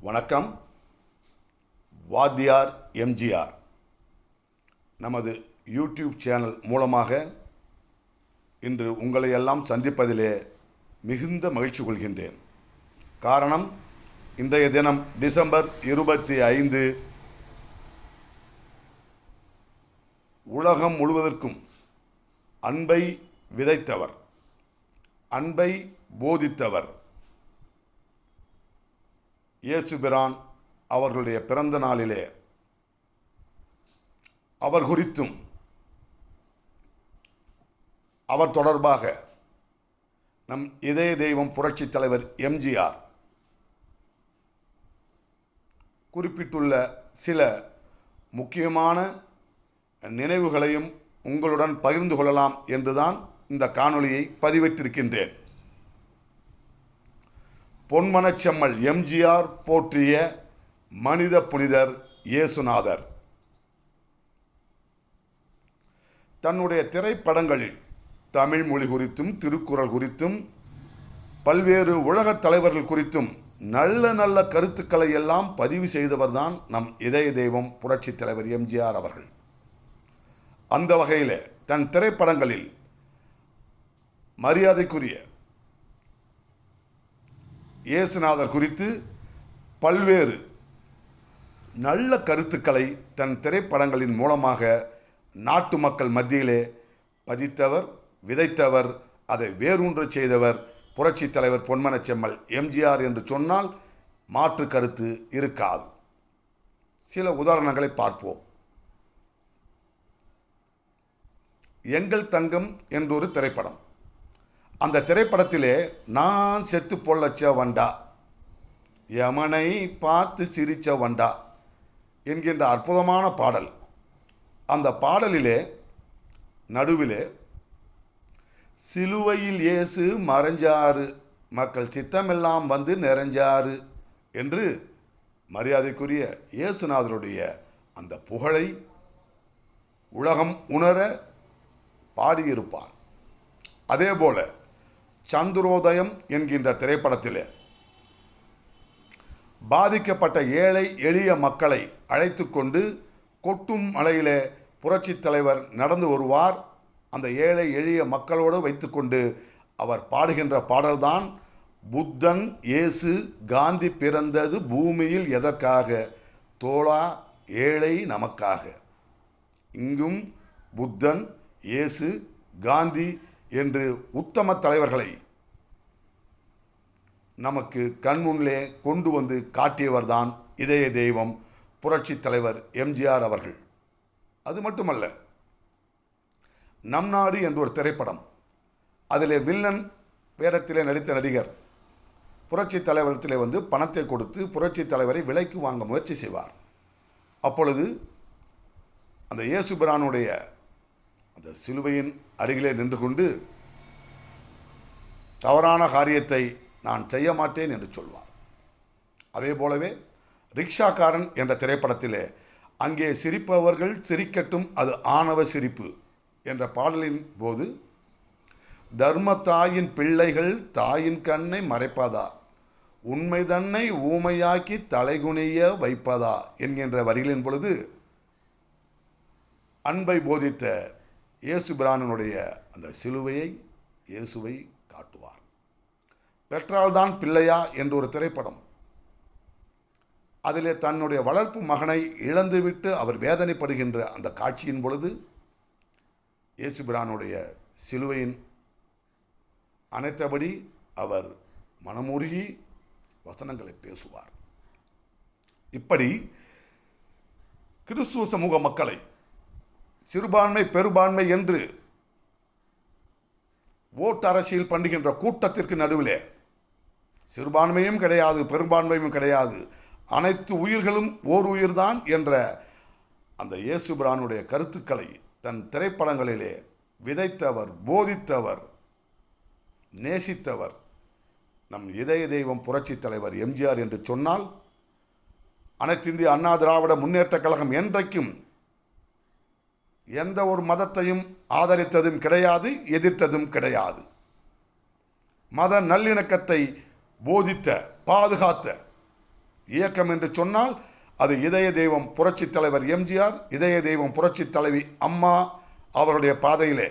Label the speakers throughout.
Speaker 1: வணக்கம். வாத்தியார் எம்ஜிஆர். நமது யூடியூப் சேனல் மூலமாக இன்று உங்களை எல்லாம் சந்திப்பதிலே மிகுந்த மகிழ்ச்சி கொள்கின்றேன். காரணம் இன்றைய தினம் டிசம்பர் இருபத்தி ஐந்து. உலகம் முழுவதற்கும் அன்பை விதைத்தவர் அன்பை போதித்தவர். இயேசுபிரான் அவர்களுடைய பிறந்த நாளிலே அவர் குறித்தும் அவர் தொடர்பாக நம் இதய தெய்வம் புரட்சித் தலைவர் எம்ஜிஆர் குறிப்பிட்டுள்ள சில முக்கியமான நினைவுகளையும் உங்களுடன் பகிர்ந்து கொள்ளலாம் என்றுதான் இந்த காணொளியை பதிவிட்டிருக்கின்றேன் பொன்மனச்செம்மல் எம்ஜிஆர் போற்றிய மனித புனிதர் இயேசுநாதர். தன்னுடைய திரைப்படங்களில் தமிழ் மொழி குறித்தும் திருக்குறள் குறித்தும் பல்வேறு உலகத் தலைவர்கள் குறித்தும் நல்ல நல்ல கருத்துக்களை எல்லாம் பதிவு செய்தவர்தான் நம் இதய தெய்வம் புரட்சித் தலைவர் எம்ஜிஆர் அவர்கள். அந்த வகையில் தன் திரைப்படங்களில் மரியாதைக்குரிய இயேசுநாதர் குறித்து பல்வேறு நல்ல கருத்துக்களை தன் திரைப்படங்களின் மூலமாக நாட்டு மக்கள் மத்தியிலே பதித்தவர் விதைத்தவர் அதை வேரூன்ற செய்தவர் புரட்சித் தலைவர் பொன்மனச்செம்மல் எம்ஜிஆர் என்று சொன்னால் மாற்று கருத்து இருக்காது. சில உதாரணங்களை பார்ப்போம். எங்கள் தங்கம் என்றொரு திரைப்படம். அந்த திரைப்படத்திலே நான் செத்து பொள்ளச்ச வண்டா யமனை பார்த்து சிரிச்ச வண்டா என்கின்ற அற்புதமான பாடல். அந்த பாடலிலே நடுவிலே சிலுவையில் இயேசு மறைஞ்சாறு மக்கள் சித்தமெல்லாம் வந்து நிறைஞ்சாரு என்று மரியாதைக்குரிய இயேசுநாதருடைய அந்த புகழை உலகம் உணர பாடியிருப்பார். அதேபோல சந்திரோதயம் என்கின்ற திரைப்படத்தில். பாதிக்கப்பட்ட ஏழை எளிய மக்களை அழைத்து கொண்டு கொட்டும் மலையிலே புரட்சித் தலைவர் நடந்து வருவார். அந்த ஏழை எளிய மக்களோடு வைத்துக்கொண்டு அவர் பாடுகின்ற பாடல்தான் புத்தன் இயேசு காந்தி பிறந்தது பூமியில் எதற்காக? தோழா ஏழை நமக்காக. இங்கும் புத்தன் இயேசு காந்தி என்று உத்தம தலைவர்களை நமக்கு கண்முன்னே கொண்டு வந்து காட்டியவர்தான் இதய தெய்வம் புரட்சி தலைவர் எம்ஜிஆர் அவர்கள். அது மட்டுமல்ல நம் நாடு என்ற ஒரு திரைப்படம் அதில் வில்லன் வேடத்திலே நடித்த நடிகர் புரட்சி தலைவரத்திலே வந்து பணத்தை கொடுத்து புரட்சி தலைவரை விலைக்கு வாங்க முயற்சி செய்வார். அப்பொழுது அந்த இயேசுபிரானுடைய அந்த சிலுவையின் அருகிலே நின்று கொண்டு தவறான காரியத்தை நான் செய்ய மாட்டேன் என்று சொல்வார். அதே போலவே ரிக்ஷாக்காரன் என்ற திரைப்படத்திலே அங்கே சிரிப்பவர்கள் சிரிக்கட்டும் அது ஆணவ சிரிப்பு என்ற பாடலின் போது தர்ம தாயின் பிள்ளைகள் தாயின் கண்ணை மறைப்பதா? உண்மை தன்னை ஊமையாக்கி தலைகுனிய வைப்பதா? என்கின்ற வரிகளின் பொழுது அன்பை போதித்த இயேசு பிரானனுடைய அந்த சிலுவையை இயேசுவை காட்டுவார். பெற்றால்தான் பிள்ளையா என்ற ஒரு திரைப்படம். அதிலே தன்னுடைய வளர்ப்பு மகனை இழந்துவிட்டு அவர் வேதனைப்படுகின்ற அந்த காட்சியின் பொழுது இயேசு பிரானுடைய சிலுவையின் அனைத்தபடி அவர் மனமுருகி வசனங்களை பேசுவார். இப்படி கிறிஸ்துவ சமூக மக்களை சிறுபான்மை பெரும்பான்மை என்று ஓட்டு அரசியல் பண்ணுகின்ற கூட்டத்திற்கு நடுவிலே சிறுபான்மையும் கிடையாது பெரும்பான்மையும் கிடையாது. அனைத்து உயிர்களும் ஓர் உயிர்தான் என்ற அந்த இயேசுபிரானுடைய கருத்துக்களை தன் திரைப்படங்களிலே விதைத்தவர் போதித்தவர் நேசித்தவர். நம் இதய தெய்வம் புரட்சித் தலைவர் எம்ஜிஆர் என்று சொன்னால் அனைத்திந்திய அண்ணா திராவிட முன்னேற்றக் கழகம் என்றைக்கும் எந்த ஒரு மதத்தையும் ஆதரித்ததும் கிடையாது எதிர்த்ததும் கிடையாது. மத நல்லிணக்கத்தை போதித்த பாதுகாத்த இயக்கம் என்று சொன்னால் அது இதய தெய்வம் புரட்சித் தலைவர் எம்ஜிஆர் இதய தெய்வம் புரட்சி தலைவி அம்மா அவருடைய பாதையிலே.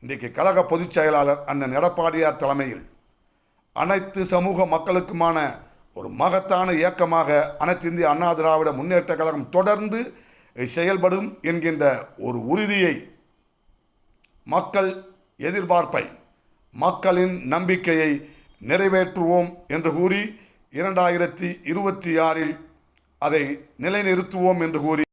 Speaker 1: இன்றைக்கு கழக பொதுச் செயலாளர் அண்ணன் எடப்பாடியார் தலைமையில் அனைத்து சமூக மக்களுக்குமான ஒரு மகத்தான இயக்கமாக அனைத்து இந்திய அண்ணா திராவிட முன்னேற்ற கழகம் தொடர்ந்து செயல்படும் என்கின்ற ஒரு உறுதியை மக்கள் எதிர்பார்ப்பை மக்களின் நம்பிக்கையை நிறைவேற்றுவோம் என்று கூறி இரண்டாயிரத்தி இருபத்தி ஆறில் அதை நிலைநிறுத்துவோம் என்று கூறி